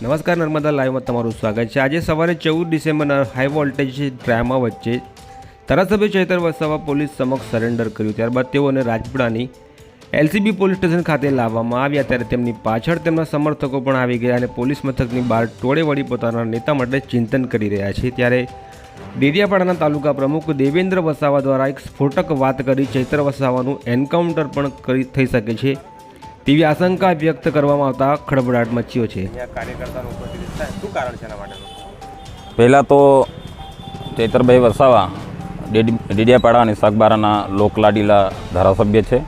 નમસ્કાર નર્મદા લાઈવમાં તમારું સ્વાગત છે. આજે સવારે ચૌદ ડિસેમ્બરના હાઈ વોલ્ટેજ ડ્રામા વચ્ચે ધારાસભ્ય ચૈતર વસાવા પોલીસ સમક્ષ સરેન્ડર કર્યું. ત્યારબાદ તેઓને રાજપીપળાની એલસીબી પોલીસ સ્ટેશન ખાતે લાવવામાં આવ્યા. ત્યારે તેમની પાછળ તેમના સમર્થકો પણ આવી ગયા અને પોલીસ મથકની બહાર ટોળે વળી પોતાના નેતા માટે ચિંતન કરી રહ્યા છે. ત્યારે ડેડિયાપાડાના તાલુકા પ્રમુખ દેવેન્દ્ર વસાવા દ્વારા એક સ્ફોટક વાત કરી ચૈતર વસાવાનું એન્કાઉન્ટર પણ કરી થઈ શકે છે. તેવી આશંકા વ્યક્ત કરવામાં આવતા ખળભળાટ મચ્યો છે. કાર્યકર્તાનું ઉપસ્થિત થાય. શું કારણ છે એના માટેનું? પહેલાં તો ચૈતરભાઈ વસાવા ડેડી ડેડિયાપાડા અને સાગબારાના લોકલાડીલા ધારાસભ્ય છે.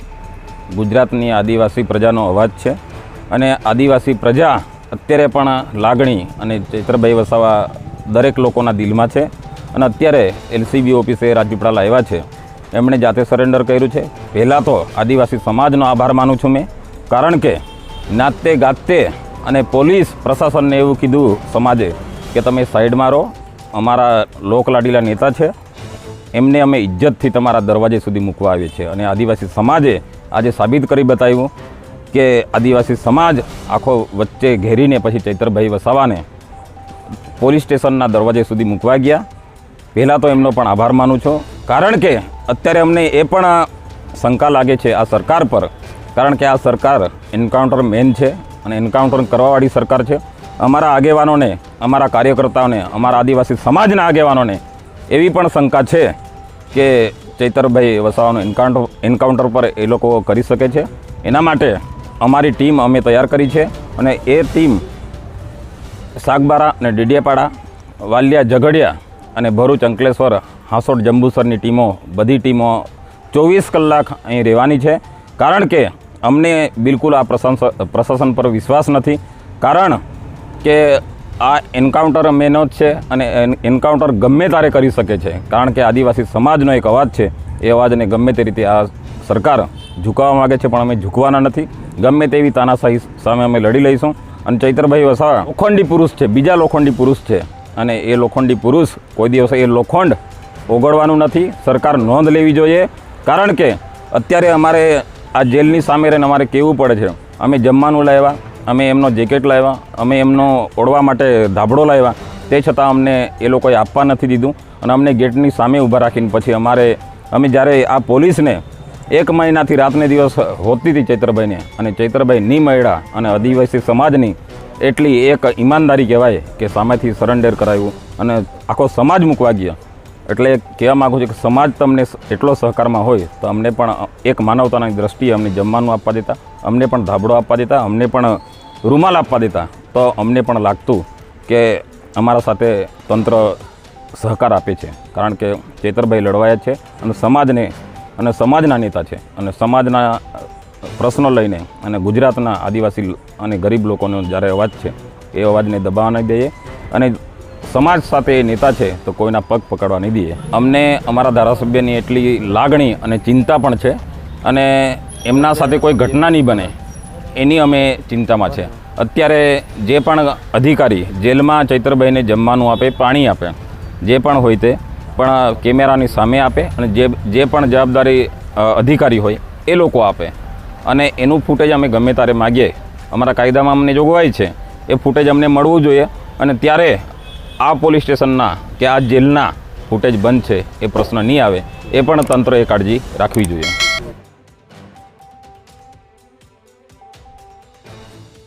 ગુજરાતની આદિવાસી પ્રજાનો અવાજ છે અને આદિવાસી પ્રજા અત્યારે પણ લાગણી અને ચૈતરભાઈ વસાવા દરેક લોકોના દિલમાં છે અને અત્યારે એલસીબી ઓફિસે રાજપીપળા લાવ્યા છે. એમણે જાતે સરેન્ડર કર્યું છે. પહેલાં તો આદિવાસી સમાજનો આભાર માનું છું મેં. કારણ કે નાતે ગાતે અને પોલીસ પ્રશાસનને એવું કીધું સમાજે કે તમે સાઈડમાં રહો, અમારા લોકલાડીલા નેતા છે. એમને અમે ઇજ્જતથી તમારા દરવાજે સુધી મૂકવા આવીએ છીએ. અને આદિવાસી સમાજે આજે સાબિત કરી બતાવ્યું કે આદિવાસી સમાજ આખો વચ્ચે ઘેરીને પછી ચૈતરભાઈ વસાવાને પોલીસ સ્ટેશનના દરવાજે સુધી મૂકવા ગયા. પહેલાં તો એમનો પણ આભાર માનું છું. કારણ કે અત્યારે અમને એ પણ શંકા લાગે છે આ સરકાર પર કારણ કે આ સરકાર એન્કાઉન્ટર મેન છે અને એન્કાઉન્ટર કરવાવાળી સરકાર છે. અમારા આગેવાનોને, અમારા કાર્યકર્તાઓને, અમારા આદિવાસી સમાજના આગેવાનોને એવી પણ શંકા છે કે ચૈતરભાઈ વસાવાનું એન્કાઉન્ટર એન્કાઉન્ટર પર એ લોકો કરી શકે છે. એના માટે અમારી ટીમ અમે તૈયાર કરી છે અને એ ટીમ સાગબારા અને ડીડિયાપાડા વાલિયા ઝઘડિયા અને ભરૂચ અંકલેશ્વર હાંસોડ જંબુસરની ટીમો, બધી ટીમો ચોવીસ કલાક અહીં રહેવાની છે. કારણ કે અમને બિલકુલ આ પ્રશાસન પર વિશ્વાસ નથી. કારણ કે આ એન્કાઉન્ટર મેનો જ છે અને એન- એન્કાઉન્ટર ગમે તારે કરી શકે છે. કારણ કે આદિવાસી સમાજનો એક અવાજ છે. એ અવાજને ગમે તે રીતે આ સરકાર ઝુકાવવા માગે છે, પણ અમે ઝૂકવાના નથી. ગમે તેવી તાનાશાહી સામે અમે લડી લઈશું. અને ચૈતરભાઈ વસાવા લોખંડી પુરુષ છે, બીજા લોખંડી પુરુષ છે. અને એ લોખંડી પુરુષ કોઈ દિવસ એ લોખંડ ઓગળવાનું નથી. સરકાર નોંધ લેવી જોઈએ. કારણ કે અત્યારે અમારે આ જેલની સામે રહીને અમારે કહેવું પડે છે? અમે જમવાનું લાવ્યા, અમે એમનો જેકેટ લાવ્યા, અમે એમનો ઓળવા માટે ધાબળો લાવ્યા. તે છતાં અમને એ લોકોએ આપવા નથી દીધું અને અમને ગેટની સામે ઊભા રાખીને પછી અમારે, અમે જ્યારે આ પોલીસને એક મહિનાથી રાતને દિવસ હોતી હતી ચૈત્રભાઈને અને ચૈત્રભાઈ નહીં મળ્યા અને આદિવાસી સમાજની એટલી એક ઈમાનદારી કહેવાય કે સામેથી સરેન્ડર કરાવ્યું અને આખો સમાજ મૂકવા ગયા. એટલે કહેવા માગું છું કે સમાજ તમને એટલો સહકારમાં હોય, તો અમને પણ એક માનવતાની દ્રષ્ટિએ અમને જમવાનું આપવા દેતા, અમને પણ ધાબળો આપવા દેતા, અમને પણ રૂમાલ આપવા દેતા. તો અમને પણ લાગતું કે અમારા સાથે તંત્ર સહકાર આપે છે. કારણ કે ચેતરભાઈ લડવાયા છે અને સમાજને, અને સમાજના નેતા છે. અને સમાજના પ્રશ્નો લઈને અને ગુજરાતના આદિવાસી અને ગરીબ લોકોનો જ્યારે અવાજ છે, એ અવાજને દબાવવા નહીં દઈએ. અને સમાજ સાથે નેતા છે તો કોઈના પગ પકડવા નહીં દઈએ. અમને અમારા ધારાસભ્યની એટલી લાગણી અને ચિંતા પણ છે અને એમના સાથે કોઈ ઘટના નહીં બને એની અમે ચિંતામાં છે. અત્યારે જે પણ અધિકારી જેલમાં ચૈત્રભાઈને જમવાનું આપે, પાણી આપે, જે પણ હોય તે પણ કેમેરાની સામે આપે અને જે જે પણ જવાબદારી અધિકારી હોય એ લોકો આપે. અને એનું ફૂટેજ અમે ગમે ત્યારે માગીએ. અમારા કાયદામાં અમને જોગવાઈ છે. એ ફૂટેજ અમને મળવું જોઈએ અને ત્યારે આ પોલીસ સ્ટેશનના કે આ જેલના ફૂટેજ બંધ છે એ પ્રશ્ન નહીં આવે. એ પણ તંત્રએ કાળજી રાખવી જોઈએ.